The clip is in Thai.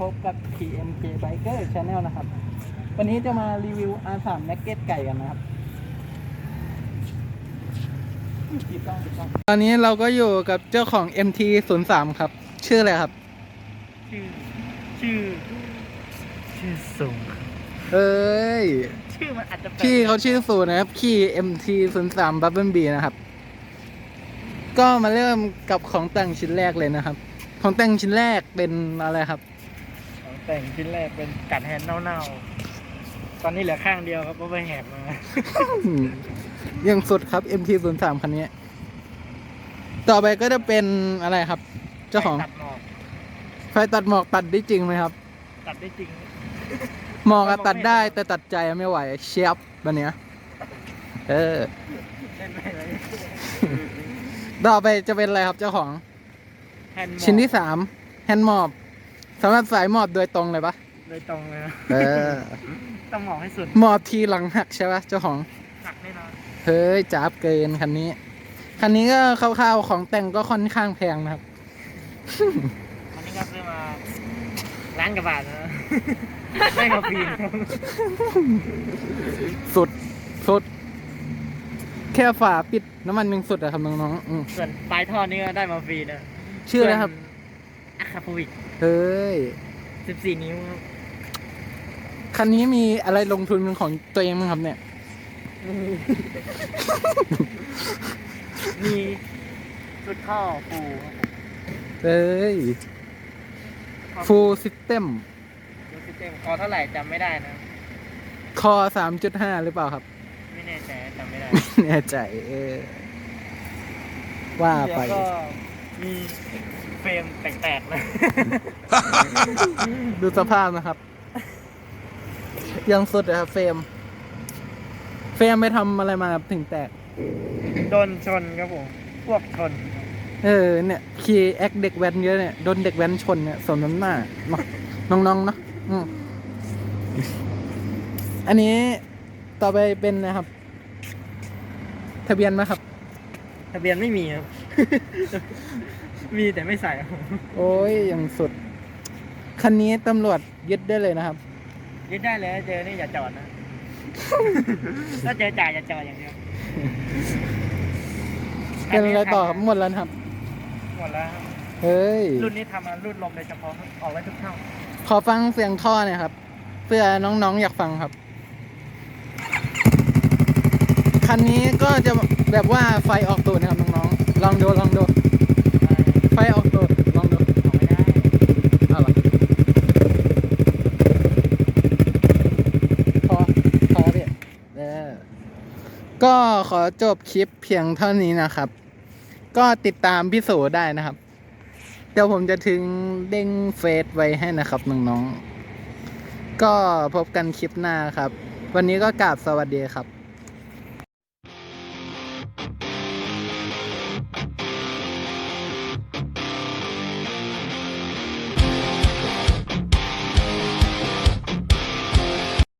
พบกับ TMJ Biker Channel นะครับ วันนี้จะมารีวิว R3 n u g g e t ไก่กันนะครับตอนนี้เราก็อยู่กับเจ้าของ MT 0 3ครับ ชื่ออะไรครับ ชื่อ ชื่อ ชื่อสูงครับเอ้ย ชื่อมันอาจจะแปลก พี่เขาชื่อสูนะครับ ขี่ MT 0 3 Bubble B นะครับ ก็มาเริ่มกับของแต่งชิ้นแรกเลยนะครับ ของแต่งชิ้นแรกเป็นอะไรครับ ของแต่งชิ้นแรกเป็นกัดแฮนด์เน่าๆ ตอนนี้เหลือข้างเดียวครับเพราะไปแหกมาอืมยังสุดครับ MT 0 3 คันนี้ ต่อไปก็จะเป็นอะไรครับ เจ้าของตัดหมอกไฟตัดหมอกตัดได้จริงไหมครับ ตัดได้จริง หมอกอะตัดได้แต่ตัดใจไม่ไหวเชียบแบบเนี้ย เออ เล่นไปเลย ต่อไปจะเป็นอะไรครับเจ้าของ แฮนด์หมอกชิ้นที่สามแฮนด์มอบสำหรับสายหมอบโดยตรงเลยปะโดยตรงเลยนะเออต้องหมอกให้สุดหมอบทีหลังหักใช่ปะเจ้าของ หักแน่นอนเฮ้ยจับเกินคันนี้ คันนี้ก็คร่าวๆของแต่งก็ค่อนข้างแพงนะครับ อันนี้ก็ซื้อมาล้านกว่าบาทนะ ได้มาฟรีนะครับสุดสุด แค่ฝาปิดน้ำมันยังสุดอะครับน้องๆอืมส่วนปลายท่อนี่ก็ได้มาฟรีนะชื่ออะไรครับอะคาพวิกเฮ้ย14 นิ้วครับคันนี้มีอะไรลงทุนเป็นของตัวเองมั้งครับเนี่ย มีชุดท่อฟูครับเอ้ยผม full system ดูซิสเต็มคอเท่าไหร่จำไม่ได้นะ คอสามจุดห้าหรือเปล่าครับ แน่ใจเออว่าไป แล้วก็มีเฟรมแตกๆเลย ดูสภาพนะครับ ยังสุดเลยครับเฟรม เฟรมไปทำอะไรมาครับถึงแตก โดนชนครับผม พวกชน เออเนี่ยขี่แอคเด็กแว้นเยอะเนี่ยโดนเด็กแว้นชนเนี่ยสมน้ำหน้าเนาะน้องๆเนาะอืมอันนี้ต่อไปเป็นนะครับ ทะเบียนไหมครับ ทะเบียนไม่มีครับ มีแต่ไม่ใส่ครับผมโอ้ยยังสุด คันนี้ตำรวจยึดได้เลยนะครับ ยึดได้เลยเจอนี่อย่าจอดนะ ถ้าเจอจ่ายอย่าจอดอย่างเดียวเป็นอะไรต่อครับหมดแล้วนะครับ หมดแล้วครับเฮ้ย รุ่นนี้ทำมารุ่นลมโดยเฉพาะครับออกไว้ทุกช่องขอฟังเสียงท่อหน่อยครับ เพื่อน้องๆอยากฟังครับ คันนี้ก็จะแบบว่าไฟออกตูดนะครับน้องๆ ลองดูลองดู ไฟออกตูดลองดูออกไม่ได้อาล่ะพอพอพี่เออก็ขอจบคลิปเพียงเท่านี้นะครับ ก็ติดตามพี่โสได้นะครับ เดี๋ยวผมจะถึงเด้งเฟซไว้ให้นะครับน้องๆ ก็พบกันคลิปหน้าครับ วันนี้ก็กราบสวัสดีครับ